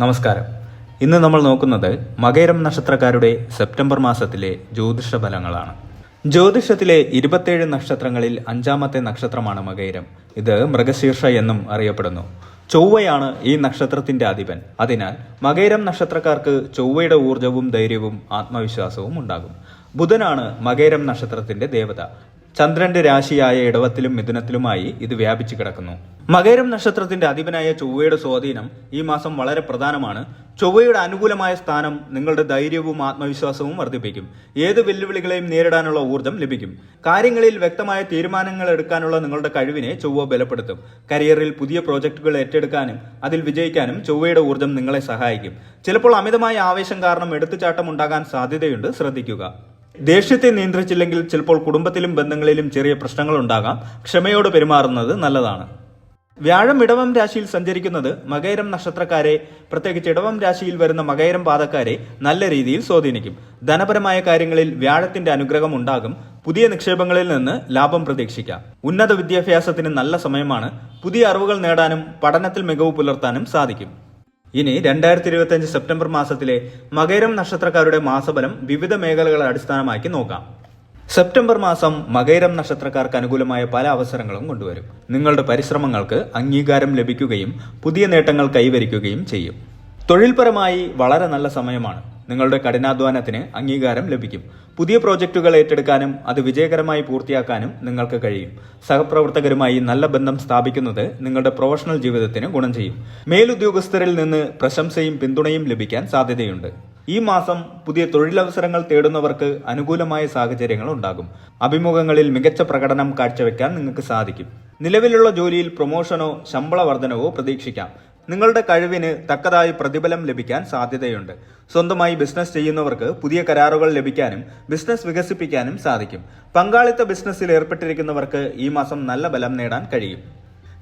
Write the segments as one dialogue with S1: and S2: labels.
S1: നമസ്കാരം. ഇന്ന് നമ്മൾ നോക്കുന്നത് മകരം നക്ഷത്രക്കാരുടെ സെപ്റ്റംബർ മാസത്തിലെ ജ്യോതിഷ ഫലങ്ങളാണ്. ജ്യോതിഷത്തിലെ ഇരുപത്തേഴ് നക്ഷത്രങ്ങളിൽ അഞ്ചാമത്തെ നക്ഷത്രമാണ് മകരം. ഇത് മൃഗശീർഷ എന്നും അറിയപ്പെടുന്നു. ചൊവ്വയാണ് ഈ നക്ഷത്രത്തിന്റെ അധിപൻ. അതിനാൽ മകരം നക്ഷത്രക്കാർക്ക് ചൊവ്വയുടെ ഊർജവും ധൈര്യവും ആത്മവിശ്വാസവും ഉണ്ടാകും. ബുധനാണ് മകരം നക്ഷത്രത്തിന്റെ ദേവത. ചന്ദ്രന്റെ രാശിയായ ഇടവത്തിലും മിഥുനത്തിലുമായി ഇത് വ്യാപിച്ചു കിടക്കുന്നു. മകേരം നക്ഷത്രത്തിന്റെ അധിപനായ ചൊവ്വയുടെ സ്വാധീനം ഈ മാസം വളരെ പ്രധാനമാണ്. ചൊവ്വയുടെ അനുകൂലമായ സ്ഥാനം നിങ്ങളുടെ ധൈര്യവും ആത്മവിശ്വാസവും വർദ്ധിപ്പിക്കും. ഏത് വെല്ലുവിളികളെയും നേരിടാനുള്ള ഊർജം ലഭിക്കും. കാര്യങ്ങളിൽ വ്യക്തമായ തീരുമാനങ്ങൾ എടുക്കാനുള്ള നിങ്ങളുടെ കഴിവിനെ ചൊവ്വ ബലപ്പെടുത്തും. കരിയറിൽ പുതിയ പ്രോജക്റ്റുകൾ ഏറ്റെടുക്കാനും അതിൽ വിജയിക്കാനും ചൊവ്വയുടെ ഊർജം നിങ്ങളെ സഹായിക്കും. ചിലപ്പോൾ അമിതമായ ആവേശം കാരണം എടുത്തുചാട്ടം ഉണ്ടാകാൻ സാധ്യതയുണ്ട്. ശ്രദ്ധിക്കുക. ദേഷ്യത്തെ നിയന്ത്രിച്ചില്ലെങ്കിൽ ചിലപ്പോൾ കുടുംബത്തിലും ബന്ധങ്ങളിലും ചെറിയ പ്രശ്നങ്ങൾ ഉണ്ടാകാം ക്ഷമയോട് പെരുമാറുന്നത് നല്ലതാണ്. വ്യാഴം ഇടവം രാശിയിൽ സഞ്ചരിക്കുന്നത് മകരം നക്ഷത്രക്കാരെ പ്രത്യേകിച്ച് ഇടവം രാശിയിൽ വരുന്ന മകരം പാതക്കാരെ നല്ല രീതിയിൽ സ്വാധീനിക്കും. ധനപരമായ കാര്യങ്ങളിൽ വ്യാഴത്തിന്റെ അനുഗ്രഹം ഉണ്ടാകും. പുതിയ നിക്ഷേപങ്ങളിൽ നിന്ന് ലാഭം പ്രതീക്ഷിക്കാം. ഉന്നത വിദ്യാഭ്യാസത്തിന് നല്ല സമയമാണ്. പുതിയ അറിവുകൾ നേടാനും പഠനത്തിൽ മികവ് പുലർത്താനും സാധിക്കും. ഇനി രണ്ടായിരത്തി ഇരുപത്തിയഞ്ച് സെപ്റ്റംബർ മാസത്തിലെ മകരം നക്ഷത്രക്കാരുടെ മാസഫലം വിവിധ മേഖലകളെ അടിസ്ഥാനമാക്കി നോക്കാം. സെപ്റ്റംബർ മാസം മകൈരം നക്ഷത്രക്കാർക്ക് അനുകൂലമായ പല അവസരങ്ങളും കൊണ്ടുവരും. നിങ്ങളുടെ പരിശ്രമങ്ങൾക്ക് അംഗീകാരം ലഭിക്കുകയും പുതിയ നേട്ടങ്ങൾ കൈവരിക്കുകയും ചെയ്യും. തൊഴിൽപരമായി വളരെ നല്ല സമയമാണ്. നിങ്ങളുടെ കഠിനാധ്വാനത്തിന് അംഗീകാരം ലഭിക്കും. പുതിയ പ്രോജക്റ്റുകൾ ഏറ്റെടുക്കാനും അത് വിജയകരമായി പൂർത്തിയാക്കാനും നിങ്ങൾക്ക് കഴിയും. സഹപ്രവർത്തകരുമായി നല്ല ബന്ധം സ്ഥാപിക്കുന്നത് നിങ്ങളുടെ പ്രൊഫഷണൽ ജീവിതത്തിന് ഗുണം ചെയ്യും. മേലുദ്യോഗസ്ഥരിൽ നിന്ന് പ്രശംസയും പിന്തുണയും ലഭിക്കാൻ സാധ്യതയുണ്ട്. ഈ മാസം പുതിയ തൊഴിലവസരങ്ങൾ തേടുന്നവർക്ക് അനുകൂലമായ സാഹചര്യങ്ങൾ ഉണ്ടാകും. അഭിമുഖങ്ങളിൽ മികച്ച പ്രകടനം കാഴ്ചവെക്കാൻ നിങ്ങൾക്ക് സാധിക്കും. നിലവിലുള്ള ജോലിയിൽ പ്രൊമോഷനോ ശമ്പള വർധനവോ പ്രതീക്ഷിക്കാം. നിങ്ങളുടെ കഴിവിന് തക്കതായ പ്രതിഫലം ലഭിക്കാൻ സാധ്യതയുണ്ട്. സ്വന്തമായി ബിസിനസ് ചെയ്യുന്നവർക്ക് പുതിയ കരാറുകൾ ലഭിക്കാനും ബിസിനസ് വികസിപ്പിക്കാനും സാധിക്കും. പങ്കാളിത്ത ബിസിനസ്സിൽ ഏർപ്പെട്ടിരിക്കുന്നവർക്ക് ഈ മാസം നല്ല ബലം നേടാൻ കഴിയും.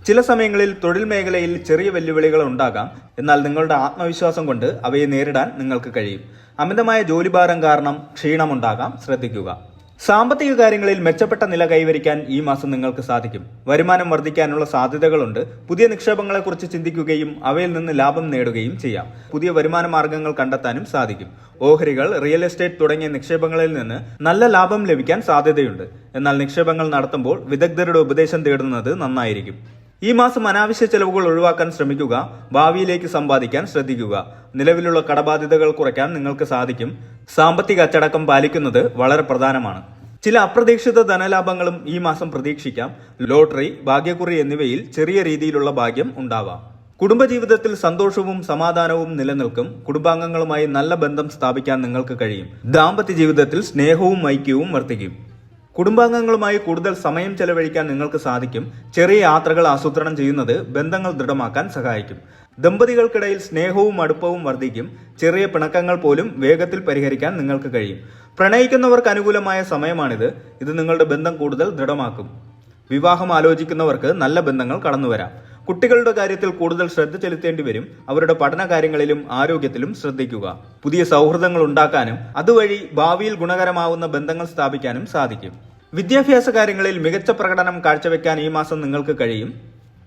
S1: ചില സമയങ്ങളിൽ തൊഴിൽ മേഖലയിൽ ചെറിയ വെല്ലുവിളികൾ ഉണ്ടാകാം. എന്നാൽ നിങ്ങളുടെ ആത്മവിശ്വാസം കൊണ്ട് അവയെ നേരിടാൻ നിങ്ങൾക്ക് കഴിയും. അമിതമായ ജോലിഭാരം കാരണം ക്ഷീണമുണ്ടാകാം. ശ്രദ്ധിക്കുക. സാമ്പത്തിക കാര്യങ്ങളിൽ മെച്ചപ്പെട്ട നില കൈവരിക്കാൻ ഈ മാസം നിങ്ങൾക്ക് സാധിക്കും. വരുമാനം വർദ്ധിക്കാനുള്ള സാധ്യതകളുണ്ട്. പുതിയ നിക്ഷേപങ്ങളെക്കുറിച്ച് ചിന്തിക്കുകയും അവയിൽ നിന്ന് ലാഭം നേടുകയും ചെയ്യാം. പുതിയ വരുമാന മാർഗങ്ങൾ കണ്ടെത്താനും സാധിക്കും. ഓഹരികൾ റിയൽ എസ്റ്റേറ്റ് തുടങ്ങിയ നിക്ഷേപങ്ങളിൽ നിന്ന് നല്ല ലാഭം ലഭിക്കാൻ സാധ്യതയുണ്ട്. എന്നാൽ നിക്ഷേപങ്ങൾ നടത്തുമ്പോൾ വിദഗ്ധരുടെ ഉപദേശം തേടുന്നത് നന്നായിരിക്കും. ഈ മാസം അനാവശ്യ ചെലവുകൾ ഒഴിവാക്കാൻ ശ്രമിക്കുക ഭാവിയിലേക്ക് സമ്പാദിക്കാൻ ശ്രദ്ധിക്കുക. നിലവിലുള്ള കടബാധ്യതകൾ കുറയ്ക്കാൻ നിങ്ങൾക്ക് സാധിക്കും. സാമ്പത്തിക അച്ചടക്കം പാലിക്കുന്നത് വളരെ പ്രധാനമാണ്. ചില അപ്രതീക്ഷിത ധനലാഭങ്ങളും ഈ മാസം പ്രതീക്ഷിക്കാം. ലോട്ടറി ഭാഗ്യക്കുറി എന്നിവയിൽ ചെറിയ രീതിയിലുള്ള ഭാഗ്യം ഉണ്ടാവാം. കുടുംബജീവിതത്തിൽ സന്തോഷവും സമാധാനവും നിലനിൽക്കും. കുടുംബാംഗങ്ങളുമായി നല്ല ബന്ധം സ്ഥാപിക്കാൻ നിങ്ങൾക്ക് കഴിയും. ദാമ്പത്യ ജീവിതത്തിൽ സ്നേഹവും ഐക്യവും വർദ്ധിക്കും. കുടുംബാംഗങ്ങളുമായി കൂടുതൽ സമയം ചെലവഴിക്കാൻ നിങ്ങൾക്ക് സാധിക്കും. ചെറിയ യാത്രകൾ ആസൂത്രണം ചെയ്യുന്നത് ബന്ധങ്ങൾ ദൃഢമാക്കാൻ സഹായിക്കും. ദമ്പതികൾക്കിടയിൽ സ്നേഹവും അടുപ്പവും വർദ്ധിക്കും. ചെറിയ പിണക്കങ്ങൾ പോലും വേഗത്തിൽ പരിഹരിക്കാൻ നിങ്ങൾക്ക് കഴിയും. പ്രണയിക്കുന്നവർക്ക് അനുകൂലമായ സമയമാണിത്. ഇത് നിങ്ങളുടെ ബന്ധം കൂടുതൽ ദൃഢമാക്കും. വിവാഹം ആലോചിക്കുന്നവർക്ക് നല്ല ബന്ധങ്ങൾ കടന്നുവരാം. കുട്ടികളുടെ കാര്യത്തിൽ കൂടുതൽ ശ്രദ്ധ ചെലുത്തേണ്ടി വരും. അവരുടെ പഠന കാര്യങ്ങളിലും ആരോഗ്യത്തിലും ശ്രദ്ധിക്കുക. പുതിയ സൗഹൃദങ്ങൾ ഉണ്ടാക്കാനും അതുവഴി ഭാവിയിൽ ഗുണകരമാവുന്ന ബന്ധങ്ങൾ സ്ഥാപിക്കാനും സാധിക്കും. വിദ്യാഭ്യാസ കാര്യങ്ങളിൽ മികച്ച പ്രകടനം കാഴ്ചവെക്കാൻ ഈ മാസം നിങ്ങൾക്ക് കഴിയും.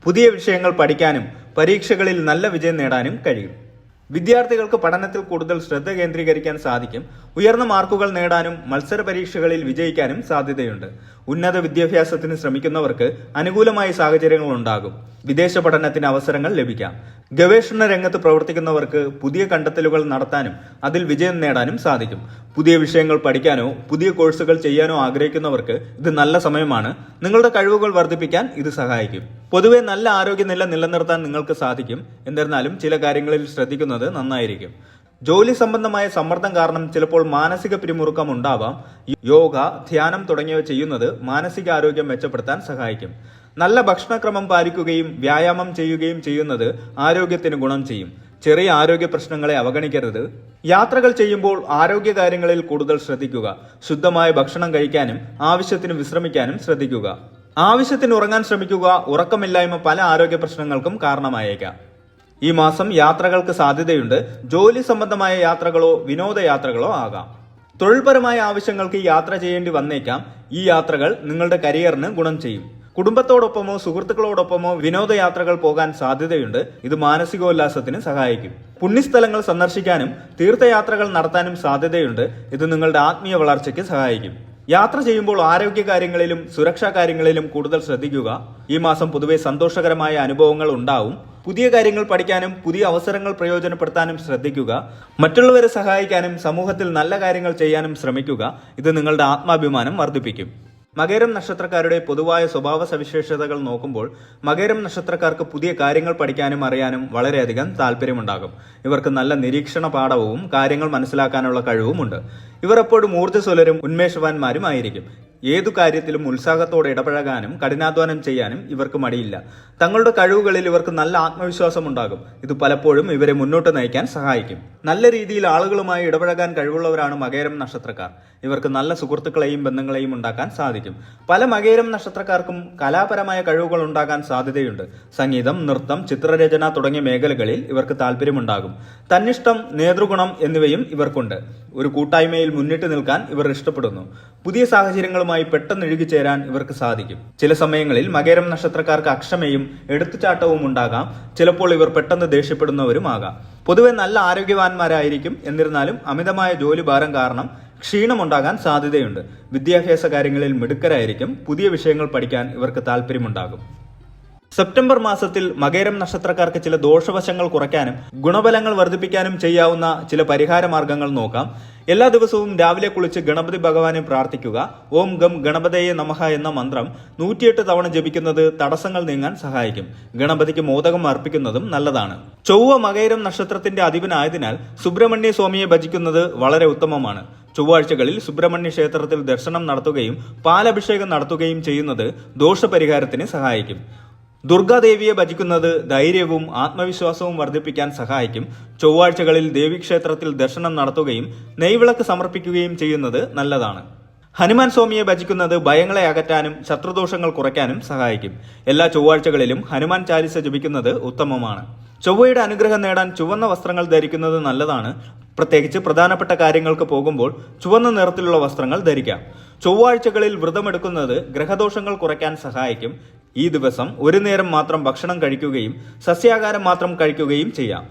S1: പുതിയ വിഷയങ്ങൾ പഠിക്കാനും പരീക്ഷകളിൽ നല്ല വിജയം നേടാനും കഴിയും. വിദ്യാർത്ഥികൾക്ക് പഠനത്തിൽ കൂടുതൽ ശ്രദ്ധ കേന്ദ്രീകരിക്കാൻ സാധിക്കും. ഉയർന്ന മാർക്കുകൾ നേടാനും മത്സര പരീക്ഷകളിൽ വിജയിക്കാനും സാധ്യതയുണ്ട്. ഉന്നത വിദ്യാഭ്യാസത്തിന് ശ്രമിക്കുന്നവർക്ക് അനുകൂലമായ സാഹചര്യങ്ങൾ ഉണ്ടാകും. വിദേശ പഠനത്തിന് അവസരങ്ങൾ ലഭിക്കാം. ഗവേഷണ രംഗത്ത് പ്രവർത്തിക്കുന്നവർക്ക് പുതിയ കണ്ടെത്തലുകൾ നടത്താനും അതിൽ വിജയം നേടാനും സാധിക്കും. പുതിയ വിഷയങ്ങൾ പഠിക്കാനോ പുതിയ കോഴ്സുകൾ ചെയ്യാനോ ആഗ്രഹിക്കുന്നവർക്ക് ഇത് നല്ല സമയമാണ്. നിങ്ങളുടെ കഴിവുകൾ വർദ്ധിപ്പിക്കാൻ ഇത് സഹായിക്കും. പൊതുവെ നല്ല ആരോഗ്യനില നിലനിർത്താൻ നിങ്ങൾക്ക് സാധിക്കും. എന്നിരുന്നാലും ചില കാര്യങ്ങളിൽ ശ്രദ്ധിക്കുന്നത് നന്നായിരിക്കും. ജോലി സംബന്ധമായ സമ്മർദ്ദം കാരണം ചിലപ്പോൾ മാനസിക പിരിമുറുക്കം ഉണ്ടാവാം. യോഗ ധ്യാനം തുടങ്ങിയവ ചെയ്യുന്നത് മാനസികാരോഗ്യം മെച്ചപ്പെടുത്താൻ സഹായിക്കും. നല്ല ഭക്ഷണക്രമം പാലിക്കുകയും വ്യായാമം ചെയ്യുകയും ചെയ്യുന്നത് ആരോഗ്യത്തിന് ഗുണം ചെയ്യും. ചെറിയ ആരോഗ്യ പ്രശ്നങ്ങളെ അവഗണിക്കരുത്. യാത്രകൾ ചെയ്യുമ്പോൾ ആരോഗ്യ കാര്യങ്ങളിൽ കൂടുതൽ ശ്രദ്ധിക്കുക. ശുദ്ധമായ ഭക്ഷണം കഴിക്കാനും ആവശ്യത്തിന് വിശ്രമിക്കാനും ശ്രദ്ധിക്കുക. ആവശ്യത്തിന് ഉറങ്ങാൻ ശ്രമിക്കുക ഉറക്കമില്ലായ്മ പല ആരോഗ്യ പ്രശ്നങ്ങൾക്കും കാരണമായേക്കാം. ഈ മാസം യാത്രകൾക്ക് സാധ്യതയുണ്ട്. ജോലി സംബന്ധമായ യാത്രകളോ വിനോദയാത്രകളോ ആകാം. തൊഴിൽപരമായ ആവശ്യങ്ങൾക്ക് യാത്ര ചെയ്യേണ്ടി വന്നേക്കാം. ഈ യാത്രകൾ നിങ്ങളുടെ കരിയറിന് ഗുണം ചെയ്യും. കുടുംബത്തോടൊപ്പമോ സുഹൃത്തുക്കളോടൊപ്പമോ വിനോദയാത്രകൾ പോകാൻ സാധ്യതയുണ്ട്. ഇത് മാനസികോല്ലാസത്തിന് സഹായിക്കും. പുണ്യസ്ഥലങ്ങൾ സന്ദർശിക്കാനും തീർത്ഥയാത്രകൾ നടത്താനും സാധ്യതയുണ്ട്. ഇത് നിങ്ങളുടെ ആത്മീയ വളർച്ചയ്ക്ക് സഹായിക്കും. യാത്ര ചെയ്യുമ്പോൾ ആരോഗ്യ കാര്യങ്ങളിലും സുരക്ഷാ കാര്യങ്ങളിലും കൂടുതൽ ശ്രദ്ധിക്കുക. ഈ മാസം പൊതുവെ സന്തോഷകരമായ അനുഭവങ്ങൾ ഉണ്ടാവും. പുതിയ കാര്യങ്ങൾ പഠിക്കാനും പുതിയ അവസരങ്ങൾ പ്രയോജനപ്പെടുത്താനും ശ്രദ്ധിക്കുക. മറ്റുള്ളവരെ സഹായിക്കാനും സമൂഹത്തിൽ നല്ല കാര്യങ്ങൾ ചെയ്യാനും ശ്രമിക്കുക. ഇത് നിങ്ങളുടെ ആത്മാഭിമാനം വർദ്ധിപ്പിക്കും. മകരം നക്ഷത്രക്കാരുടെ പൊതുവായ സ്വഭാവ സവിശേഷതകൾ നോക്കുമ്പോൾ മകരം നക്ഷത്രക്കാർക്ക് പുതിയ കാര്യങ്ങൾ പഠിക്കാനും അറിയാനും വളരെയധികം താല്പര്യമുണ്ടാകും. ഇവർക്ക് നല്ല നിരീക്ഷണ പാഠവും കാര്യങ്ങൾ മനസ്സിലാക്കാനുള്ള കഴിവുമുണ്ട്. ഇവർ എപ്പോഴും ഊർജസ്വലരും ഉന്മേഷവാന്മാരുമായിരിക്കും. ഏതു കാര്യത്തിലും ഉത്സാഹത്തോടെ ഇടപഴകാനും കഠിനാധ്വാനം ചെയ്യാനും ഇവർക്ക് മടിയില്ല. തങ്ങളുടെ കഴിവുകളിൽ ഇവർക്ക് നല്ല ആത്മവിശ്വാസം ഉണ്ടാകും ഇത് പലപ്പോഴും ഇവരെ മുന്നോട്ട് നയിക്കാൻ സഹായിക്കും. നല്ല രീതിയിൽ ആളുകളുമായി ഇടപഴകാൻ കഴിവുള്ളവരാണ് മകേരം നക്ഷത്രക്കാർ. ഇവർക്ക് നല്ല സുഹൃത്തുക്കളെയും ബന്ധങ്ങളെയും ഉണ്ടാക്കാൻ സാധിക്കും. പല മകേരം നക്ഷത്രക്കാർക്കും കലാപരമായ കഴിവുകൾ ഉണ്ടാകാൻ സാധ്യതയുണ്ട്. സംഗീതം നൃത്തം ചിത്രരചന തുടങ്ങിയ മേഖലകളിൽ ഇവർക്ക് താല്പര്യമുണ്ടാകും തന്നിഷ്ടം നേതൃഗുണം എന്നിവയും ഇവർക്കുണ്ട്. ഒരു കൂട്ടായ്മയിൽ മുന്നിട്ട് നിൽക്കാൻ ഇവർ ഇഷ്ടപ്പെടുന്നു. പുതിയ സാഹചര്യങ്ങളുമായി പെട്ടെന്ന് ഇഴുകിച്ചേരാൻ ഇവർക്ക് സാധിക്കും. ചില സമയങ്ങളിൽ മകരം നക്ഷത്രക്കാർക്ക് അക്ഷമയും എടുത്തുചാട്ടവും ഉണ്ടാകാം. ചിലപ്പോൾ ഇവർ പെട്ടെന്ന് ദേഷ്യപ്പെടുന്നവരുമാകാം പൊതുവെ നല്ല ആരോഗ്യവാന്മാരായിരിക്കും. എന്നിരുന്നാലും അമിതമായ ജോലിഭാരം കാരണം ക്ഷീണമുണ്ടാകാൻ സാധ്യതയുണ്ട്. വിദ്യാഭ്യാസ കാര്യങ്ങളിൽ മിടുക്കരായിരിക്കും. പുതിയ വിഷയങ്ങൾ പഠിക്കാൻ ഇവർക്ക് താല്പര്യമുണ്ടാകും സെപ്റ്റംബർ മാസത്തിൽ മകേരം നക്ഷത്രക്കാർക്ക് ചില ദോഷവശങ്ങൾ കുറയ്ക്കാനും ഗുണഫലങ്ങൾ വർദ്ധിപ്പിക്കാനും ചെയ്യാവുന്ന ചില പരിഹാര മാർഗങ്ങൾ നോക്കാം. എല്ലാ ദിവസവും രാവിലെ കുളിച്ച് ഗണപതി ഭഗവാനെ പ്രാർത്ഥിക്കുക. ഓം ഗം ഗണപതയെ നമഹ എന്ന മന്ത്രം നൂറ്റിയെട്ട് തവണ ജപിക്കുന്നത് തടസ്സങ്ങൾ നീങ്ങാൻ സഹായിക്കും. ഗണപതിക്ക് മോദകം അർപ്പിക്കുന്നതും നല്ലതാണ്. ചൊവ്വ മകൈരം നക്ഷത്രത്തിന്റെ അധിപനായതിനാൽ സുബ്രഹ്മണ്യ സ്വാമിയെ ഭജിക്കുന്നത് വളരെ ഉത്തമമാണ്. ചൊവ്വാഴ്ചകളിൽ സുബ്രഹ്മണ്യ ക്ഷേത്രത്തിൽ ദർശനം നടത്തുകയും പാലഭിഷേകം നടത്തുകയും ചെയ്യുന്നത് ദോഷപരിഹാരത്തിന് സഹായിക്കും. ദുർഗാദേവിയെ ഭജിക്കുന്നത് ധൈര്യവും ആത്മവിശ്വാസവും വർദ്ധിപ്പിക്കാൻ സഹായിക്കും. ചൊവ്വാഴ്ചകളിൽ ദേവീക്ഷേത്രത്തിൽ ദർശനം നടത്തുകയും നെയ്വിളക്ക് സമർപ്പിക്കുകയും ചെയ്യുന്നത് നല്ലതാണ്. ഹനുമാൻ സ്വാമിയെ ഭജിക്കുന്നത് ഭയങ്ങളെ അകറ്റാനും ശത്രുദോഷങ്ങൾ കുറയ്ക്കാനും സഹായിക്കും. എല്ലാ ചൊവ്വാഴ്ചകളിലും ഹനുമാൻ ചാലിസ ജപിക്കുന്നത് ഉത്തമമാണ്. ചൊവ്വയുടെ അനുഗ്രഹം നേടാൻ ചുവന്ന വസ്ത്രങ്ങൾ ധരിക്കുന്നത് നല്ലതാണ്. പ്രത്യേകിച്ച് പ്രധാനപ്പെട്ട കാര്യങ്ങൾക്ക് പോകുമ്പോൾ ചുവന്ന നിറത്തിലുള്ള വസ്ത്രങ്ങൾ ധരിക്കാം. ചൊവ്വാഴ്ചകളിൽ വ്രതമെടുക്കുന്നത് ഗ്രഹദോഷങ്ങൾ കുറയ്ക്കാൻ സഹായിക്കും. ഈ ദിവസം ഒരു നേരം മാത്രം ഭക്ഷണം കഴിക്കുകയും സസ്യാഹാരം മാത്രം കഴിക്കുകയും ചെയ്യാം.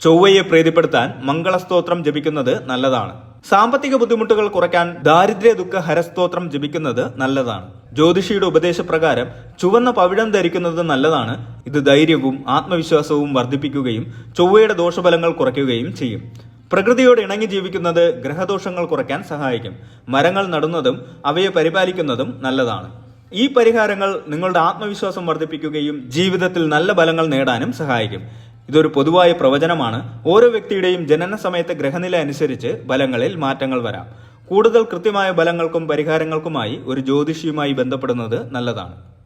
S1: ചൊവ്വയെ പ്രീതിപ്പെടുത്താൻ മംഗളസ്തോത്രം ജപിക്കുന്നത് നല്ലതാണ്. സാമ്പത്തിക ബുദ്ധിമുട്ടുകൾ കുറയ്ക്കാൻ ദാരിദ്ര്യ ദുഃഖ ഹരസ്തോത്രം ജപിക്കുന്നത് നല്ലതാണ്. ജ്യോതിഷിയുടെ ഉപദേശപ്രകാരം ചുവന്ന പവിഴം ധരിക്കുന്നത് നല്ലതാണ്. ഇത് ധൈര്യവും ആത്മവിശ്വാസവും വർദ്ധിപ്പിക്കുകയും ചൊവ്വയുടെ ദോഷഫലങ്ങൾ കുറയ്ക്കുകയും ചെയ്യും. പ്രകൃതിയോട് ഇണങ്ങി ജീവിക്കുന്നത് ഗ്രഹദോഷങ്ങൾ കുറയ്ക്കാൻ സഹായിക്കും. മരങ്ങൾ നടുന്നതും അവയെ പരിപാലിക്കുന്നതും നല്ലതാണ്. ഈ പരിഹാരങ്ങൾ നിങ്ങളുടെ ആത്മവിശ്വാസം വർദ്ധിപ്പിക്കുകയും ജീവിതത്തിൽ നല്ല ഫലങ്ങൾ നേടാനും സഹായിക്കും. ഇതൊരു പൊതുവായ പ്രവചനമാണ്. ഓരോ വ്യക്തിയുടെയും ജനന സമയത്തെ ഗ്രഹനില അനുസരിച്ച് ഫലങ്ങളിൽ മാറ്റങ്ങൾ വരാം. കൂടുതൽ കൃത്യമായ ഫലങ്ങൾക്കും പരിഹാരങ്ങൾക്കുമായി ഒരു ജ്യോതിഷിയുമായി ബന്ധപ്പെടുന്നത് നല്ലതാണ്.